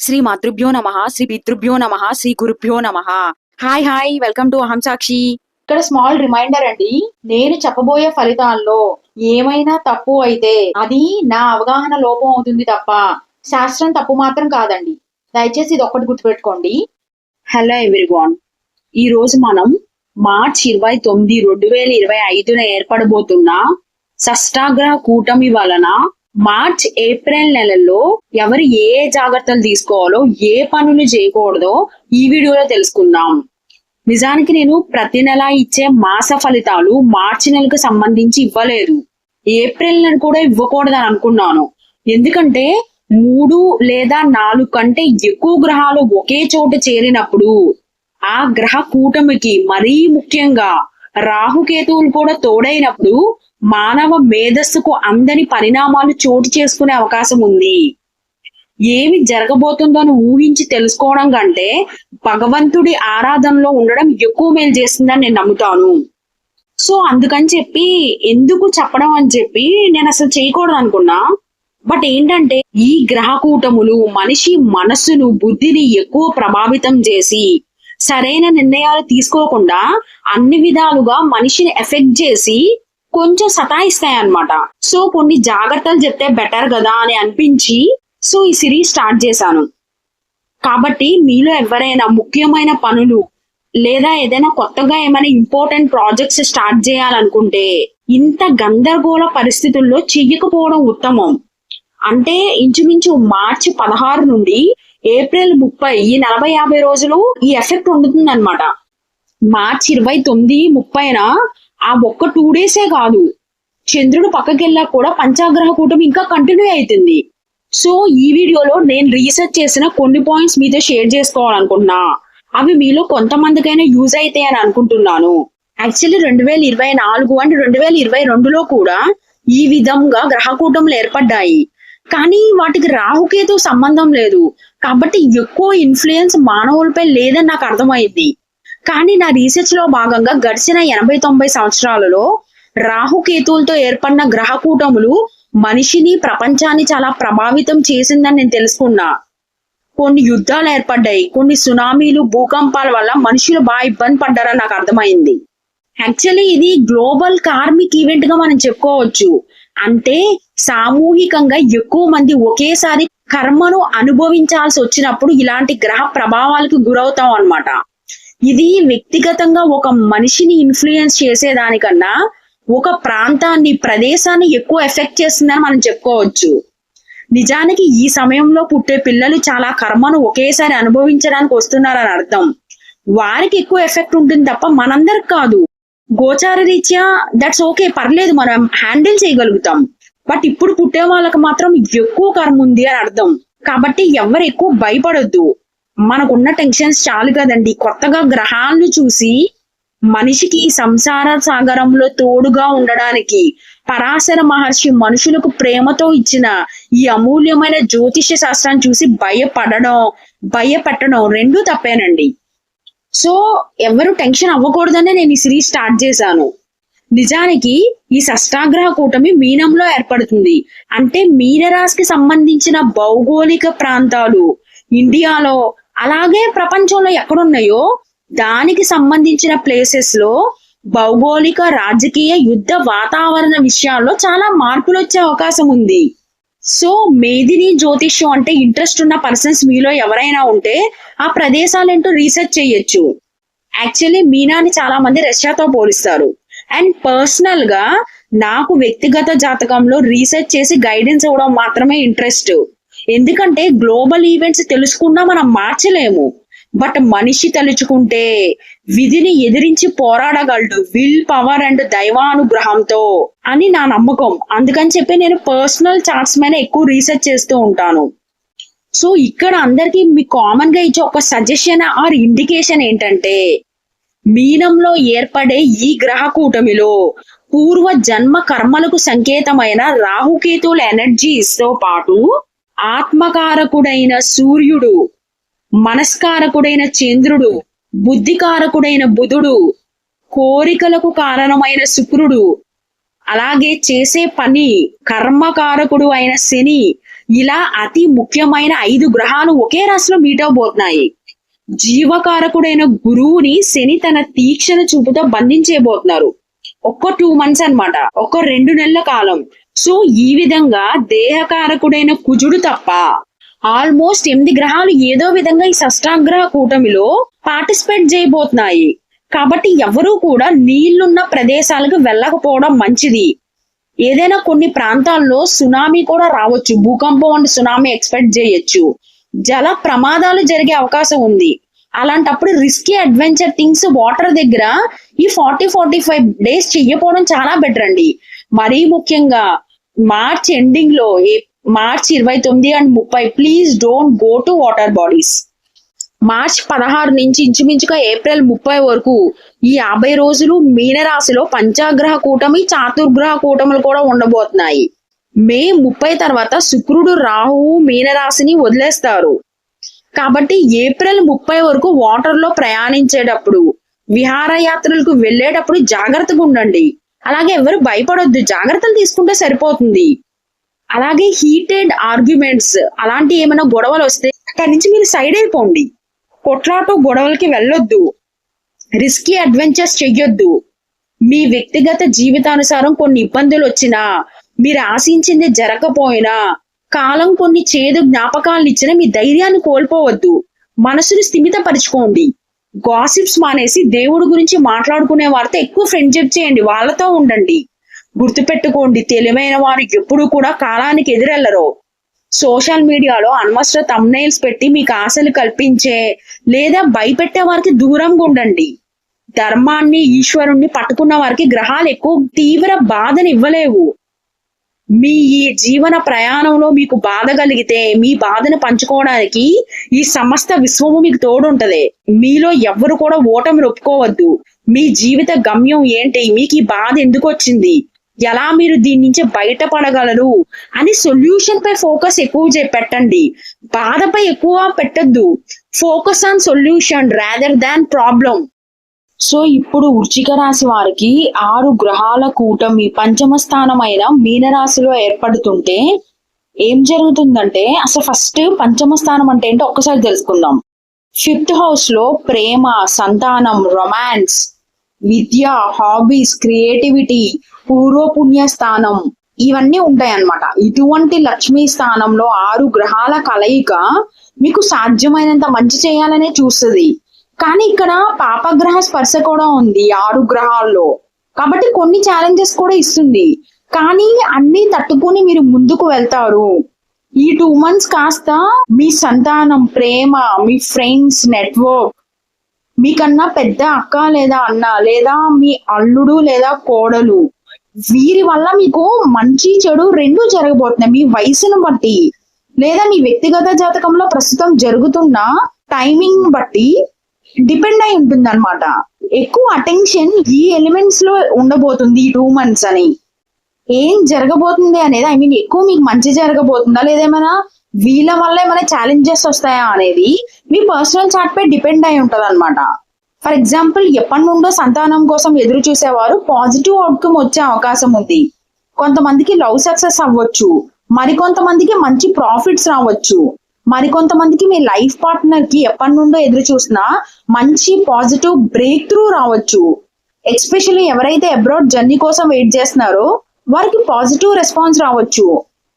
శ్రీ మాతృభ్యో నమ శ్రీ పితృభ్యో నమ శ్రీ గురుభ్యో నమ. హాయ్ హాయ్ వెల్కమ్ టు అహం సాక్షి ఇక్కడ స్మాల్ రిమైండర్ అండి నేను చెప్పబోయే ఫలితాల్లో ఏమైనా తప్పు అయితే అది నా అవగాహన లోపం అవుతుంది తప్ప శాస్త్రం తప్పు మాత్రం కాదండి. దయచేసి ఇది ఒక్కటి గుర్తుపెట్టుకోండి. హలో ఎవ్రీవాన్ ఈ రోజు మనం మార్చ్ ఇరవై తొమ్మిది రెండు వేల ఇరవై ఐదున ఏర్పడబోతున్న షష్టాగ్రహ కూటమి వలన మార్చ్ ఏప్రిల్ నెలల్లో ఎవరు ఏ ఏ జాగ్రత్తలు తీసుకోవాలో ఏ పనులు చేయకూడదో ఈ వీడియోలో తెలుసుకుందాం. నిజానికి నేను ప్రతి నెల ఇచ్చే మాస ఫలితాలు మార్చి నెలకు సంబంధించి ఇవ్వలేదు. ఏప్రిల్ నెల కూడా ఇవ్వకూడదని అనుకున్నాను. ఎందుకంటే మూడు లేదా నాలుగు కంటే ఎక్కువ గ్రహాలు ఒకే చోట చేరినప్పుడు ఆ గ్రహ కూటమికి మరీ ముఖ్యంగా రాహుకేతువులు కూడా తోడైనప్పుడు మానవ మేధస్సుకు అందని పరిణామాలు చోటు చేసుకునే అవకాశం ఉంది. ఏమి జరగబోతుందో అని ఊహించి తెలుసుకోవడం కంటే భగవంతుడి ఆరాధనలో ఉండడం ఎక్కువ మేలు చేస్తుందని నేను నమ్ముతాను. సో అందుకని చెప్పి ఎందుకు చెప్పడం అని చెప్పి నేను అసలు చేయకూడదు అనుకున్నా. బట్ ఏంటంటే ఈ గ్రహ కూటములు మనిషి మనస్సును బుద్ధిని ఎక్కువ ప్రభావితం చేసి సరైన నిర్ణయాలు తీసుకోకుండా అన్ని విధాలుగా మనిషిని ఎఫెక్ట్ చేసి కొంచెం సతాయిస్తాయి అన్నమాట సో కొన్ని జాగ్రత్తలు చెప్తే బెటర్ కదా అని అనిపించి సో ఈ సిరీస్ స్టార్ట్ చేశాను. కాబట్టి మీలో ఎవరైనా ముఖ్యమైన పనులు లేదా ఏదైనా కొత్తగా ఏమైనా ఇంపార్టెంట్ ప్రాజెక్ట్స్ స్టార్ట్ చేయాలనుకుంటే ఇంత గందరగోళ పరిస్థితుల్లో చెయ్యకపోవడం ఉత్తమం. అంటే ఇంచుమించు మార్చి పదహారు నుండి ఏప్రిల్ ముప్పై ఈ నలభై యాభై రోజులు ఈ ఎఫెక్ట్ ఉంటుంది అనమాట మార్చి ఇరవై తొమ్మిది ముప్పైన ఆ ఒక్క టూ డేసే కాదు. చంద్రుడు పక్కకెళ్ళా కూడా పంచాగ్రహ కూటమి ఇంకా కంటిన్యూ అవుతుంది. సో ఈ వీడియోలో నేను రీసెర్చ్ చేసిన కొన్ని పాయింట్స్ మీతో షేర్ చేసుకోవాలనుకుంటున్నా. అవి మీలో కొంతమందికైనా యూజ్ అయితే అని అనుకుంటున్నాను. యాక్చువల్లీ రెండు వేల ఇరవై నాలుగు అండ్ రెండు వేల ఇరవై రెండులో కూడా ఈ విధంగా గ్రహకూటములు ఏర్పడ్డాయి. కానీ వాటికి రాహుకేతు సంబంధం లేదు. కాబట్టి ఎక్కువ ఇన్ఫ్లుయెన్స్ మానవులపై లేదని నాకు అర్థమైంది. కానీ నా రీసెర్చ్లో భాగంగా గడిచిన ఎనభై తొంభై సంవత్సరాలలో రాహుకేతువులతో ఏర్పడిన గ్రహ కూటములు మనిషిని ప్రపంచాన్ని చాలా ప్రభావితం చేసిందని నేను తెలుసుకున్నా. కొన్ని యుద్ధాలు ఏర్పడ్డాయి కొన్ని సునామీలు భూకంపాల వల్ల మనుషులు బాగా ఇబ్బంది పడ్డారని నాకు అర్థమైంది. యాక్చువల్లీ ఇది గ్లోబల్ కార్మిక్ ఈవెంట్గా మనం చెప్పుకోవచ్చు. అంటే సామూహికంగా ఎక్కువ మంది ఒకేసారి కర్మను అనుభవించాల్సి వచ్చినప్పుడు ఇలాంటి గ్రహ ప్రభావాలకు గురవుతాం అన్నమాట. ఇది వ్యక్తిగతంగా ఒక మనిషిని ఇన్ఫ్లుయెన్స్ చేసేదానికన్నా ఒక ప్రాంతాన్ని ప్రదేశాన్ని ఎక్కువ ఎఫెక్ట్ చేస్తుందని మనం చెప్పుకోవచ్చు. నిజానికి ఈ సమయంలో పుట్టే పిల్లలు చాలా కర్మను ఒకేసారి అనుభవించడానికి వస్తున్నారని అర్థం. వారికి ఎక్కువ ఎఫెక్ట్ ఉంటుంది తప్ప మనందరికి కాదు. గోచార రీత్యా దట్స్ ఓకే పర్లేదు మనం హ్యాండిల్ చేయగలుగుతాం. బట్ ఇప్పుడు పుట్టే వాళ్ళకి మాత్రం ఎక్కువ కర్మ ఉంది అని అర్థం. కాబట్టి ఎవరు ఎక్కువ భయపడొద్దు. మనకున్న టెన్షన్స్ చాలు కదండి. కొత్తగా గ్రహాలను చూసి మనిషికి ఈ సంసార సాగరంలో తోడుగా ఉండడానికి పరాశర మహర్షి మనుషులకు ప్రేమతో ఇచ్చిన ఈ అమూల్యమైన జ్యోతిష్య శాస్త్రాన్ని చూసి భయపడడం భయపెట్టడం రెండూ తప్పేనండి. సో ఎవరు టెన్షన్ అవ్వకూడదనే నేను ఈ సిరీస్ స్టార్ట్ చేశాను. నిజానికి ఈ షష్టాగ్రహ కూటమి మీనంలో ఏర్పడుతుంది. అంటే మీనరాశికి సంబంధించిన భౌగోళిక ప్రాంతాలు ఇండియాలో అలాగే ప్రపంచంలో ఎక్కడున్నాయో దానికి సంబంధించిన ప్లేసెస్లో భౌగోళిక రాజకీయ యుద్ధ వాతావరణ విషయాల్లో చాలా మార్పులు వచ్చే అవకాశం ఉంది. సో మేదిని జ్యోతిష్యం అంటే ఇంట్రెస్ట్ ఉన్న పర్సన్స్ మీలో ఎవరైనా ఉంటే ఆ ప్రదేశాలు ఏంటో రీసెర్చ్ చేయొచ్చు. యాక్చువల్లీ మీనాని చాలా మంది రష్యాతో పోలిస్తారు. అండ్ పర్సనల్గా నాకు వ్యక్తిగత జాతకంలో రీసెర్చ్ చేసి గైడెన్స్ ఇవ్వడం మాత్రమే ఇంట్రెస్ట్ ఎందుకంటే గ్లోబల్ ఈవెంట్స్ తెలుసుకున్నా మనం మార్చలేము. బట్ మనిషి తలుచుకుంటే విధిని ఎదిరించి పోరాడగలడు. విల్ పవర్ అండ్ దైవానుగ్రహంతో అని నా నమ్మకం. అందుకని చెప్పి నేను పర్సనల్ చార్ట్స్ మీద ఎక్కువ రీసెర్చ్ చేస్తూ ఉంటాను. సో ఇక్కడ అందరికీ మీ కామన్గా ఇచ్చే ఒక సజెషన్ ఆర్ ఇండికేషన్ ఏంటంటే మీనంలో ఏర్పడే ఈ గ్రహ కూటమిలో పూర్వ జన్మ కర్మలకు సంకేతమైన రాహుకేతువుల ఎనర్జీస్తో పాటు ఆత్మకారకుడైన సూర్యుడు మనస్కారకుడైన చంద్రుడు బుద్ధికారకుడైన బుధుడు కోరికలకు కారణమైన శుక్రుడు అలాగే చేసే పని కర్మకారకుడు అయిన శని. ఇలా అతి ముఖ్యమైన ఐదు గ్రహాలు ఒకే రాశిలో మీట్ అవబోతున్నాయి. జీవకారకుడైన గురువుని శని తన తీక్షణ చూపుతో బంధించేయబోతున్నారు. ఒక్క టూ మంత్స్ అన్నమాట. ఒక్క రెండు నెలల కాలం. సో ఈ విధంగా దేహకారకుడైన కుజుడు తప్ప ఆల్మోస్ట్ ఎనిమిది గ్రహాలు ఏదో విధంగా ఈ షష్టాగ్రహ కూటమిలో పార్టిసిపేట్ చేయబోతున్నాయి. కాబట్టి ఎవరూ కూడా నీళ్ళున్న ప్రదేశాలకు వెళ్ళకపోవడం మంచిది. ఏదైనా కొన్ని ప్రాంతాల్లో సునామీ కూడా రావచ్చు. భూకంపం అండ్ సునామీ ఎక్స్పెక్ట్ చేయొచ్చు. జల ప్రమాదాలు జరిగే అవకాశం ఉంది. అలాంటప్పుడు రిస్కీ అడ్వెంచర్ థింగ్స్ వాటర్ దగ్గర ఈ ఫార్టీ ఫార్టీ ఫైవ్ డేస్ చెయ్యపోవడం చాలా బెటర్ అండి. మరీ ముఖ్యంగా మార్చ్ ఎండింగ్లో ఏ- మార్చ్ ఇరవై తొమ్మిది అండ్ ముప్పై please don't go to water bodies March పదహారు నుంచి ఇంచుమించుగా ఏప్రిల్ ముప్పై వరకు ఈ యాభై రోజులు మీనరాశిలో పంచాగ్రహ కూటమి చాతుర్గ్రహ కూటములు కూడా ఉండబోతున్నాయి. మే ముప్పై తర్వాత శుక్రుడు రాహువు మీనరాశిని వదిలేస్తారు. కాబట్టి ఏప్రిల్ ముప్పై వరకు వాటర్లో ప్రయాణించేటప్పుడు విహారయాత్రలకు వెళ్ళేటప్పుడు జాగ్రత్తగా ఉండండి. అలాగే ఎవరు భయపడొద్దు జాగ్రత్తలు తీసుకుంటే సరిపోతుంది. అలాగే హీటెడ్ ఆర్గ్యుమెంట్స్ అలాంటి ఏమైనా గొడవలు వస్తే అక్కడి నుంచి మీరు సైడ్ అయిపోండి. కొట్లాట గొడవలకి వెళ్ళొద్దు. రిస్కీ అడ్వెంచర్స్ చెయ్యొద్దు. మీ వ్యక్తిగత జీవితానుసారం కొన్ని ఇబ్బందులు వచ్చినా మీరు ఆశించింది జరగకపోయినా కాలం కొన్ని చేదు జ్ఞాపకాలను ఇచ్చినా మీ ధైర్యాన్ని కోల్పోవద్దు. మనసును స్థిమితపరచుకోండి. గాసిప్స్ మానేసి దేవుడి గురించి మాట్లాడుకునే వారితో ఎక్కువ ఫ్రెండ్షిప్ చేయండి. వాళ్ళతో ఉండండి. గుర్తుపెట్టుకోండి. తెలివైన వారు ఎప్పుడు కూడా కాలానికి ఎదురెళ్ళరు. సోషల్ మీడియాలో అనవసర తమ్నైల్స్ పెట్టి మీకు ఆశలు కల్పించే లేదా భయపెట్టే వారికి దూరంగా ఉండండి. ధర్మాన్ని ఈశ్వరుణ్ణి పట్టుకున్న వారికి గ్రహాలు ఎక్కువ తీవ్ర బాధని ఇవ్వలేవు. మీ ఈ జీవన ప్రయాణంలో మీకు బాధ కలిగితే మీ బాధను పంచుకోవడానికి ఈ సమస్త విశ్వము మీకు తోడుంటది. మీలో ఎవ్వరు కూడా ఓటమి ఒప్పుకోవద్దు. మీ జీవిత గమ్యం ఏంటి? మీకు ఈ బాధ ఎందుకు వచ్చింది? ఎలా మీరు దీని నుంచి బయటపడగలరు? అని సొల్యూషన్ పై ఫోకస్ ఎక్కువ పెట్టండి. బాధపై ఎక్కువ పెట్టద్దు. Focus on solution rather than problem so ఇప్పుడు వృచ్చిక రాశి వారికి ఆరు గ్రహాల కూటమి పంచమ స్థానమైన మీనరాశిలో ఏర్పడుతుంటే ఏం జరుగుతుందంటే అసలు ఫస్ట్ పంచమ స్థానం అంటే ఏంటో ఒక్కసారి తెలుసుకుందాం. ఫిఫ్త్ హౌస్లో ప్రేమ సంతానం రొమాన్స్ విద్య హాబీస్ క్రియేటివిటీ పూర్వపుణ్య స్థానం ఇవన్నీ ఉంటాయి అన్నమాట ఇటువంటి లక్ష్మీ స్థానంలో ఆరు గ్రహాల కలయిక మీకు సాధ్యమైనంత మంచి చేయాలనే చూస్తుంది. కానీ ఇక్కడ పాపగ్రహ స్పర్శ కూడా ఉంది ఆరు గ్రహాల్లో. కాబట్టి కొన్ని ఛాలెంజెస్ కూడా ఇస్తుంది. కానీ అన్ని తట్టుకుని మీరు ముందుకు వెళ్తారు. ఈ టూ మంత్స్ కాస్త మీ సంతానం ప్రేమ మీ ఫ్రెండ్స్ నెట్వర్క్ మీకన్నా పెద్ద అక్క లేదా అన్న లేదా మీ అల్లుడు లేదా కోడలు వీరి వల్ల మీకు మంచి చెడు రెండు జరగబోతున్నాయి. మీ వయసును బట్టి లేదా మీ వ్యక్తిగత జాతకంలో ప్రస్తుతం జరుగుతున్న టైమింగ్ బట్టి డిపెండ్ అయి ఉంటుంది అనమాట ఎక్కువ అటెన్షన్ ఈ ఎలిమెంట్స్లో ఉండబోతుంది ఈ టూ మంత్స్ అని. ఏం జరగబోతుంది అనేది ఐ మీన్ ఎక్కువ మీకు మంచి జరగబోతుందా లేదా ఏమైనా వీళ్ళ వల్ల ఏమైనా ఛాలెంజెస్ వస్తాయా అనేది మీ పర్సనల్ చార్ట్ పై డిపెండ్ అయి ఉంటది అనమాట ఫర్ ఎగ్జాంపుల్ ఎప్పటి నుండో సంతానం కోసం ఎదురు చూసేవారు పాజిటివ్ అవుట్కమ్ వచ్చే అవకాశం ఉంది. కొంతమందికి లవ్ సక్సెస్ అవ్వచ్చు. మరికొంతమందికి మంచి ప్రాఫిట్స్ రావచ్చు. మరికొంతమందికి మీ లైఫ్ పార్ట్నర్కి ఎప్పటి నుండో ఎదురు చూసినా మంచి పాజిటివ్ బ్రేక్ త్రూ రావచ్చు. ఎస్పెషల్లీ ఎవరైతే అబ్రాడ్ జర్నీ కోసం వెయిట్ చేస్తున్నారో వారికి పాజిటివ్ రెస్పాన్స్ రావచ్చు.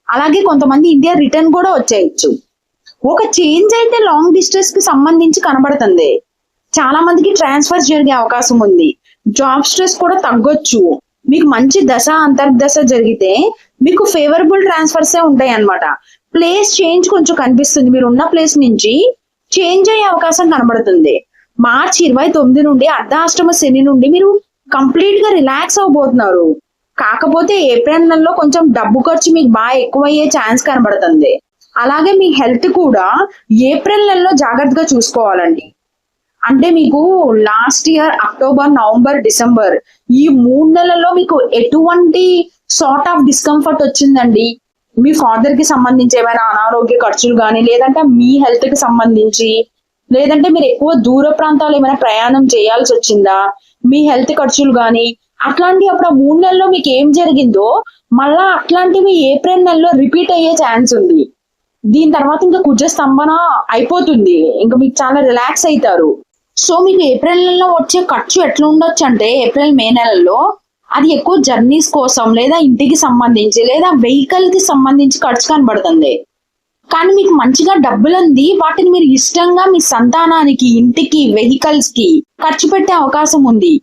అలాగే కొంతమంది ఇండియా రిటర్న్ కూడా వచ్చేయచ్చు. ఒక చేంజ్ అయితే లాంగ్ డిస్టెన్స్కి సంబంధించి కనబడుతుంది. చాలా మందికి ట్రాన్స్ఫర్ జరిగే అవకాశం ఉంది. జాబ్ స్ట్రెస్ కూడా తగ్గొచ్చు. మీకు మంచి దశ అంతర్దశ జరిగితే మీకు ఫేవరబుల్ ట్రాన్స్ఫర్సే ఉంటాయి అన్నమాట ప్లేస్ చేంజ్ కొంచెం కనిపిస్తుంది. మీరు ఉన్న ప్లేస్ నుంచి చేంజ్ అయ్యే అవకాశం కనబడుతుంది. మార్చి ఇరవై తొమ్మిది నుండి అర్ధాష్టమ శని నుండి మీరు కంప్లీట్గా రిలాక్స్ అవబోతున్నారు. కాకపోతే ఏప్రిల్ నెలలో కొంచెం డబ్బు ఖర్చు మీకు బాగా ఎక్కువయ్యే ఛాన్స్ కనబడుతుంది. అలాగే మీ హెల్త్ కూడా ఏప్రిల్ నెలలో జాగ్రత్తగా చూసుకోవాలండి. అంటే మీకు last year October November December ఈ మూడు నెలల్లో మీకు ఎటువంటి సార్ట్ ఆఫ్ డిస్కంఫర్ట్ వచ్చిందండి? మీ ఫాదర్కి సంబంధించి ఏమైనా అనారోగ్య ఖర్చులు కానీ లేదంటే మీ హెల్త్కి సంబంధించి లేదంటే మీరు ఎక్కువ దూర ప్రాంతాలు ఏమైనా ప్రయాణం చేయాల్సి వచ్చిందా? మీ హెల్త్ ఖర్చులు కానీ అట్లాంటి అప్పుడు ఆ మూడు నెలల్లో మీకు ఏం జరిగిందో మళ్ళా అట్లాంటివి ఏప్రిల్ నెలలో రిపీట్ అయ్యే ఛాన్స్ ఉంది. దీని తర్వాత ఇంకా కుజ స్తంభన అయిపోతుంది. ఇంకా మీకు చాలా రిలాక్స్ అవుతారు. సో మీకు ఏప్రిల్ నెలలో వచ్చే ఖర్చు ఎట్లా ఉండొచ్చు అంటే ఏప్రిల్ మే నెలలో అది ఎక్కువ జర్నీస్ కోసం లేదా ఇంటికి సంబంధించి లేదా వెహికల్కి సంబంధించి ఖర్చు కనబడుతుంది. కానీ మీకు మంచిగా డబ్బులు అంది వాటిని మీరు ఇష్టంగా మీ సంతానానికి ఇంటికి వెహికల్స్కి ఖర్చు పెట్టే అవకాశం ఉంది.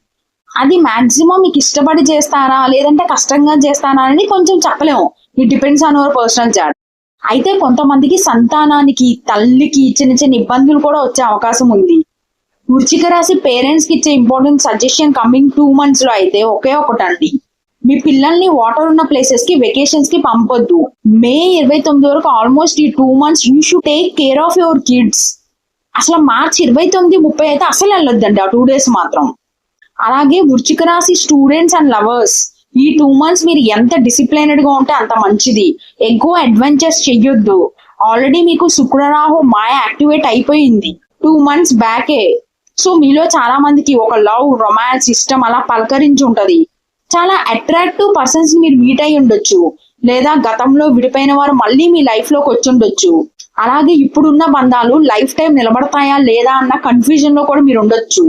అది మాక్సిమం మీకు ఇష్టపడి చేస్తారా లేదంటే కష్టంగా చేస్తారా అని కొంచెం చెప్పలేము. It depends on our personal chart అయితే కొంతమందికి సంతానానికి తల్లికి చిన్న చిన్న ఇబ్బందులు కూడా వచ్చే అవకాశం ఉంది. వృచ్చిక రాశి పేరెంట్స్కి ఇచ్చే ఇంపార్టెంట్ సజెషన్ కమింగ్ టూ మంత్స్లో అయితే ఒకే ఒకటండి. మీ పిల్లల్ని వాటర్ ఉన్న ప్లేసెస్కి వెకేషన్స్కి పంపొద్దు. మే ఇరవై తొమ్మిది వరకు ఆల్మోస్ట్ ఈ two months you should take care of your kids అసలు మార్చ్ ఇరవై తొమ్మిది ముప్పై అయితే అసలు వెళ్ళొద్దండి ఆ టూ డేస్ మాత్రం. అలాగే వృచ్చిక రాశి స్టూడెంట్స్ అండ్ లవర్స్ ఈ టూ మంత్స్ మీరు ఎంత డిసిప్లైనడ్గా ఉంటే అంత మంచిది. ఎక్కువ అడ్వెంచర్స్ చెయ్యొద్దు. ఆల్రెడీ మీకు శుక్రరాహు మాయ యాక్టివేట్ అయిపోయింది. టూ మంత్స్ బ్యాకే సో మీలో చాలా మందికి ఒక లవ్ రొమాన్స్ ఇష్టం అలా పలకరించి ఉంటది. చాలా అట్రాక్టివ్ పర్సన్స్ మీరు మీట్ అయి ఉండొచ్చు. లేదా గతంలో విడిపోయిన వారు మళ్ళీ మీ లైఫ్లోకి వచ్చి ఉండొచ్చు. అలాగే ఇప్పుడున్న బంధాలు లైఫ్ టైం నిలబడతాయా లేదా అన్న కన్ఫ్యూజన్లో కూడా మీరు ఉండొచ్చు.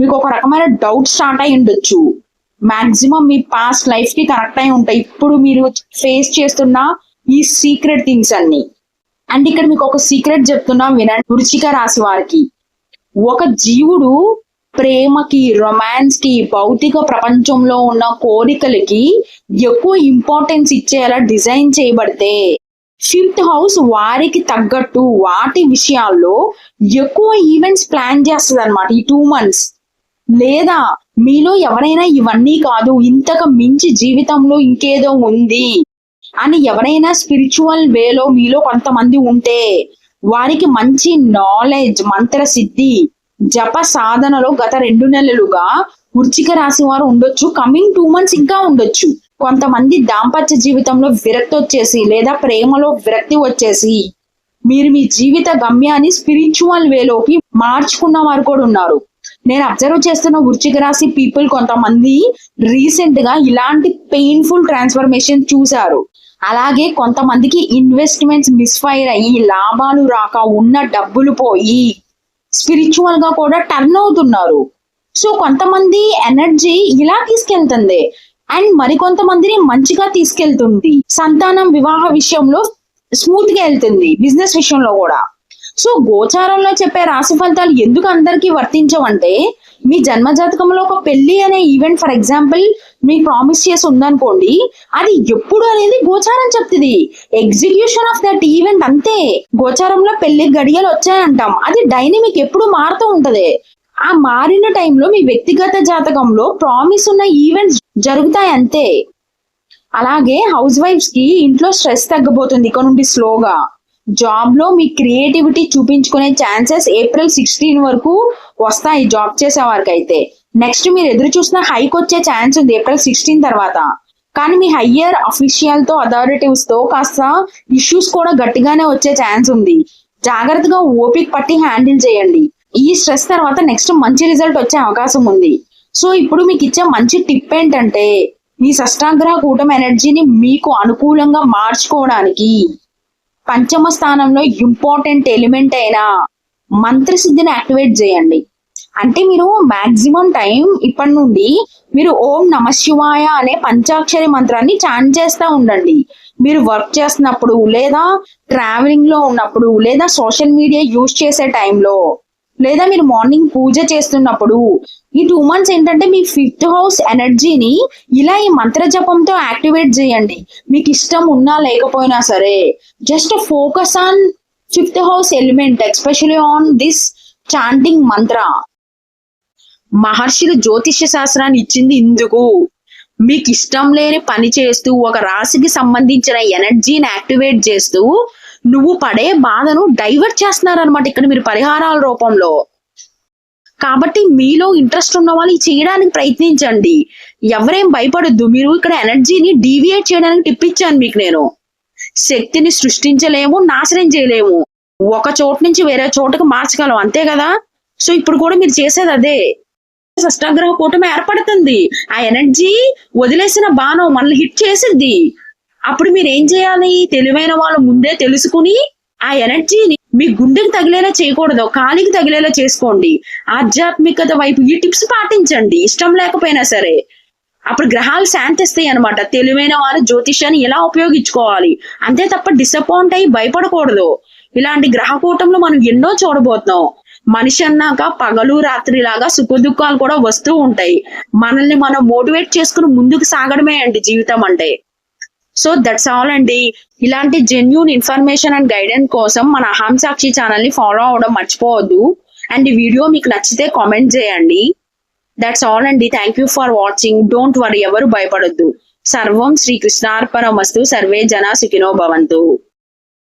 మీకు ఒక రకమైన డౌట్ స్టార్ట్ అయి ఉండొచ్చు. మాక్సిమం మీ పాస్ట్ లైఫ్కి కనెక్ట్ అయి ఉంటాయి. ఇప్పుడు మీరు ఫేస్ చేస్తున్న ఈ సీక్రెట్ థింగ్స్ అన్ని. అండ్ ఇక్కడ మీకు ఒక సీక్రెట్ చెప్తున్నా వినండి. రుచిక రాశి వారికి. ఒక జీవుడు ప్రేమకి రొమాన్స్కి భౌతిక ప్రపంచంలో ఉన్న కోరికలకి ఎక్కువ ఇంపార్టెన్స్ ఇచ్చేలా డిజైన్ చేయబడితే ఫిఫ్త్ హౌస్ వారికి తగ్గట్టు వాటి విషయాల్లో ఎక్కువ ఈవెంట్స్ ప్లాన్ చేస్తుంది అనమాట ఈ టూ మంత్స్ లేదా మీలో ఎవరైనా ఇవన్నీ కాదు ఇంతకు మించి జీవితంలో ఇంకేదో ఉంది అని ఎవరైనా స్పిరిచువల్ వేలో మీలో కొంతమంది ఉంటే వారికి మంచి నాలెడ్జ్ మంత్ర సిద్ధి జప సాధనలో గత రెండు నెలలుగా వృచ్చిక రాశి వారు ఉండొచ్చు. కమింగ్ టూ మంత్స్ ఇంకా ఉండొచ్చు. కొంతమంది దాంపత్య జీవితంలో విరక్తి వచ్చేసి లేదా ప్రేమలో విరక్తి వచ్చేసి మీరు మీ జీవిత గమ్యాన్ని స్పిరిచువల్ వేలోకి మార్చుకున్న వారు కూడా ఉన్నారు. నేను అబ్జర్వ్ చేస్తున్న వృచ్చిక రాశి పీపుల్ కొంతమంది రీసెంట్గా ఇలాంటి పెయిన్ఫుల్ ట్రాన్స్ఫర్మేషన్ చూశారు. అలాగే కొంతమందికి ఇన్వెస్ట్మెంట్స్ మిస్ఫైర్ అయ్యి లాభాలు రాక ఉన్న డబ్బులు పోయి స్పిరిచువల్గా కూడా టర్న్ అవుతున్నారు. సో కొంతమంది ఎనర్జీ ఇలా తీసుకెళ్తుంది. అండ్ మరికొంతమందిని మంచిగా తీసుకెళ్తుంది. సంతానం వివాహ విషయంలో స్మూత్గా వెళ్తుంది. బిజినెస్ విషయంలో కూడా. సో గోచారంలో చెప్పే రాశి ఫలితాలు ఎందుకు అందరికీ వర్తించవంటే మీ జన్మ జాతకంలో ఒక పెళ్ళి అనే ఈవెంట్ ఫర్ ఎగ్జాంపుల్ మీకు ప్రామిస్ చేసి ఉందనుకోండి అది ఎప్పుడు అనేది గోచారం చెప్తుంది. ఎగ్జిక్యూషన్ ఆఫ్ దట్ ఈవెంట్ అంతే. గోచారంలో పెళ్ళి గడియలు వచ్చాయంటాం. అది డైనమిక్ ఎప్పుడు మారుతూ ఉంటది. ఆ మారిన టైంలో మీ వ్యక్తిగత జాతకంలో ప్రామిస్ ఉన్న ఈవెంట్స్ జరుగుతాయి అంతే. అలాగే హౌస్ వైఫ్స్కి ఇంట్లో స్ట్రెస్ తగ్గబోతుంది ఇక్కడ నుండి స్లోగా జాబ్లో మీ క్రియేటివిటీ చూపించుకునే ఛాన్సెస్ ఏప్రిల్ సిక్స్టీన్ వరకు వస్తాయి జాబ్ చేసే వారికి అయితే నెక్స్ట్ మీరు ఎదురు చూసిన హైక్ వచ్చే ఛాన్స్ ఉంది ఏప్రిల్ సిక్స్టీన్ తర్వాత. కానీ మీ హయ్యర్ అఫీషియల్తో అథారిటీస్తో కాస్త ఇష్యూస్ కూడా గట్టిగానే వచ్చే ఛాన్స్ ఉంది. జాగ్రత్తగా ఓపిక పట్టి హ్యాండిల్ చేయండి. ఈ స్ట్రెస్ తర్వాత నెక్స్ట్ మంచి రిజల్ట్ వచ్చే అవకాశం ఉంది. సో ఇప్పుడు మీకు ఇచ్చే మంచి టిప్ ఏంటంటే ఈ షష్టాగ్రహ కూటమి ఎనర్జీని మీకు అనుకూలంగా మార్చుకోవడానికి పంచమ స్థానంలో ఇంపార్టెంట్ ఎలిమెంట్ అయిన మంత్రసిద్ధిని యాక్టివేట్ చేయండి. అంటే మీరు మాక్సిమం టైం ఇప్పటి నుండి మీరు ఓం నమ శివాయ అనే పంచాక్షరి మంత్రాన్ని చాన్ చేస్తూ ఉండండి. మీరు వర్క్ చేస్తున్నప్పుడు లేదా ట్రావెలింగ్లో ఉన్నప్పుడు లేదా సోషల్ మీడియా యూజ్ చేసే టైంలో లేదా మీరు మార్నింగ్ పూజ చేస్తున్నప్పుడు ఈ టూ మంత్స్ ఏంటంటే మీ ఫిఫ్త్ హౌస్ ఎనర్జీని ఇలా ఈ మంత్ర జపంతో యాక్టివేట్ చేయండి. మీకు ఇష్టం ఉన్నా లేకపోయినా సరే just focus on fifth house element especially on this chanting మంత్ర మహర్షులు జ్యోతిష్య శాస్త్రాన్ని ఇచ్చింది ఇందుకు. మీకు ఇష్టం లేని పని చేస్తూ ఒక రాశికి సంబంధించిన ఎనర్జీని యాక్టివేట్ చేస్తూ నువ్వు పడే బాధను డైవర్ట్ చేస్తున్నారనమాట ఇక్కడ మీరు పరిహారాల రూపంలో. కాబట్టి మీలో ఇంట్రెస్ట్ ఉన్న వాళ్ళు చేయడానికి ప్రయత్నించండి. ఎవరేం భయపడొద్దు. మీరు ఇక్కడ ఎనర్జీని డీవియేట్ చేయడానికి టిప్పించాను మీకు నేను. శక్తిని సృష్టించలేము నాశనం చేయలేము. ఒక చోటు నుంచి వేరే చోటుకు మార్చగలం అంతే కదా? సో ఇప్పుడు కూడా మీరు చేసేది అదే. షష్టాగ్రహ కూటమి ఏర్పడుతుంది. ఆ ఎనర్జీ వదిలేసిన బాణం మనల్ని హిట్ చేసిద్ది. అప్పుడు మీరు ఏం చేయాలి? తెలివైన వాళ్ళు ముందే తెలుసుకుని ఆ ఎనర్జీని మీ గుండెకి తగిలేలా చేయకూడదు కాలికి తగిలేలా చేసుకోండి. ఆధ్యాత్మికత వైపు ఈ టిప్స్ పాటించండి ఇష్టం లేకపోయినా సరే. అప్పుడు గ్రహాలు శాంతిస్తాయి అనమాట తెలివైన వారు జ్యోతిష్యాన్ని ఎలా ఉపయోగించుకోవాలి? అంతే తప్ప డిసప్పాయింట్ అయ్యి భయపడకూడదు. ఇలాంటి గ్రహ కూటంలో మనం ఎన్నో చూడబోతున్నాం. మనిషి అన్నాక పగలు రాత్రి లాగా సుఖ దుఃఖాలు కూడా వస్తూ ఉంటాయి. మనల్ని మనం మోటివేట్ చేసుకుని ముందుకు సాగడమే అండి జీవితం అంటే. సో దట్స్ ఆల్ అండి ఇలాంటి జెన్యున్ ఇన్ఫర్మేషన్ అండ్ గైడెన్స్ కోసం మన అహం సాక్షి ఛానల్ని ఫాలో అవడం మర్చిపోవద్దు. అండ్ ఈ వీడియో మీకు నచ్చితే కామెంట్ చేయండి. దట్స్ ఆల్ అండి thank you for watching don't worry ఎవరు భయపడొద్దు. సర్వం శ్రీకృష్ణార్పణమస్తు సర్వే జనా సుఖినో భవంతు.